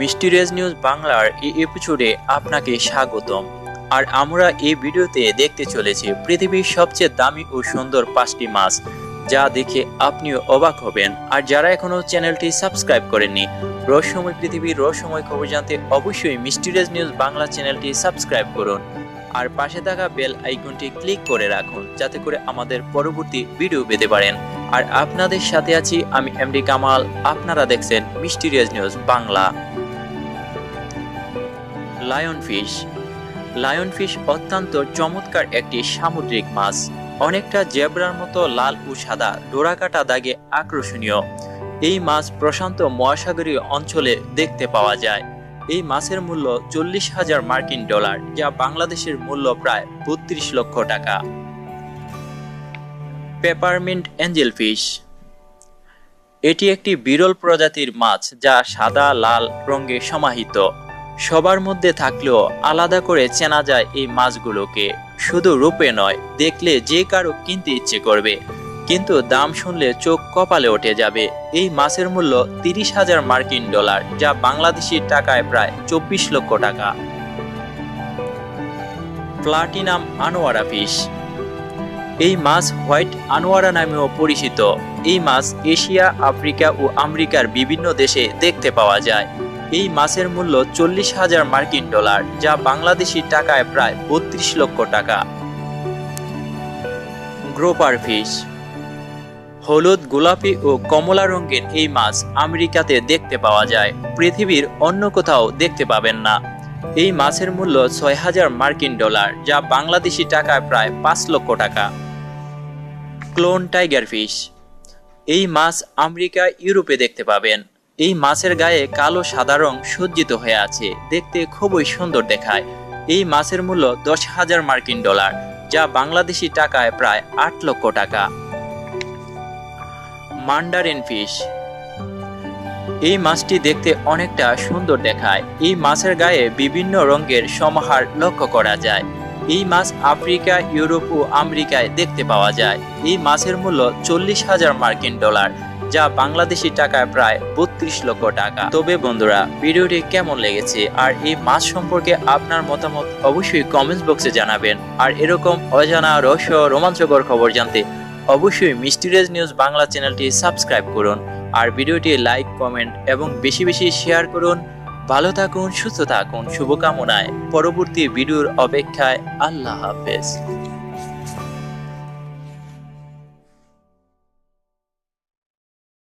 Mysterious news বাংলার এই এপিসোডে আপনাকে স্বাগতম। আর আমরা এই ভিডিওতে দেখতে চলেছি পৃথিবীর সবচেয়ে দামি ও সুন্দর পাঁচটি মাছ, যা দেখে আপনিও অবাক হবেন। আর যারা এখনও চ্যানেলটি সাবস্ক্রাইব করেননি, রহস্যময় পৃথিবীর রহস্যময় খবর জানতে অবশ্যই মিস্টিরিয়াস নিউজ বাংলা চ্যানেলটি সাবস্ক্রাইব করুন। আর পাশে থাকা বেল আইকনটি ক্লিক করে রাখুন, যাতে করে আমাদের পরবর্তী ভিডিও পেতে পারেন। আর আপনাদের সাথে আছি আমি এমডি কামাল, আপনারা দেখছেন mysterious news Bangla. Lion fish lion fish অত্যন্ত চমৎকার একটি সামুদ্রিক মাছ। অনেকটা জেব্রার মতো লাল ও সাদা ডোরাকাটা দাগে আকর্ষণীয়। এই মাছ প্রশান্ত মহাসাগরীয় অঞ্চলে দেখতে পাওয়া যায়। এই মাছের মূল্য চল্লিশ হাজার মার্কিন ডলার, যা বাংলাদেশের মূল্য প্রায় বত্রিশ লক্ষ টাকা। পেপারমিন্ট অ্যাঞ্জেল ফিশ এটি একটি বিরল প্রজাতির মাছ, যা সাদা, লাল রঙে সমাহিত। সবার মধ্যে থাকলেও আলাদা করে চেনা যায় এই মাছগুলোকে। শুধু রূপে নয়, দেখলে যে কারও কিনতে ইচ্ছে করবে। কিন্তু দাম শুনলে চোখ কপালে উঠে যাবে। এই মাছের মূল্য তিরিশ হাজার মার্কিন ডলার, যা বাংলাদেশি টাকায় প্রায় চব্বিশ লক্ষ টাকা। প্লাটিনাম আনোয়ারা ফিশ। এই মাছ হোয়াইট আনোয়ারা নামেও পরিচিত। এই মাছ এশিয়া, আফ্রিকা ও আমেরিকার বিভিন্ন দেশে দেখতে পাওয়া যায়। এই মাছের মূল্য চল্লিশ হাজার মার্কিন ডলার, যা বাংলাদেশি টাকায় প্রায় বত্রিশ লক্ষ টাকা। Grouper fish. হলুদ, গোলাপি ও কমলা রঙের এই মাছ আমেরিকাতে দেখতে পাওয়া যায়। পৃথিবীর অন্য কোথাও দেখতে পাবেন না। এই মাছের মূল্য ছয় হাজার মার্কিন ডলার, যা বাংলাদেশি টাকায় প্রায় পাঁচ লক্ষ টাকা। Clown tiger fish. এই মাছ আমেরিকা, ইউরোপে দেখতে পাবেন। এই মাছের গায়ে কালো সাদা রং সজ্জিত হয়ে আছে। দেখতে খুবই সুন্দর দেখায়। এই মাছের মূল্য দশ হাজার মার্কিন ডলার, যা বাংলাদেশি টাকায় প্রায় আট লক্ষ টাকা। Mandarin fish. এই মাছটি দেখতে অনেকটা সুন্দর দেখায়। এই মাছের গায়ে বিভিন্ন রঙের সমাহার লক্ষ্য করা যায়। এই মাছ আফ্রিকা, ইউরোপ ও আমেরিকায় দেখতে পাওয়া যায়। এই মাছের মূল্য চল্লিশ হাজার মার্কিন ডলার, যা বাংলাদেশি টাকায় প্রায় বত্রিশ লক্ষ টাকা। তবে বন্ধুরা, ভিডিওটি কেমন লেগেছে আর এই মাছ সম্পর্কে আপনার মতামত অবশ্যই কমেন্টস বক্সে জানাবেন। আর এরকম অজানা রহস্য রোমাঞ্চকর খবর জানতে অবশ্যই মিস্টিরিয়াস নিউজ বাংলা চ্যানেলটি সাবস্ক্রাইব করুন। আর ভিডিওটি লাইক, কমেন্ট এবং বেশি বেশি শেয়ার করুন। ভালো থাকুন সুস্থ থাকুন শুভকামনায়। পরবর্তী ভিডিওর অপেক্ষায় আল্লাহ হাফেজ।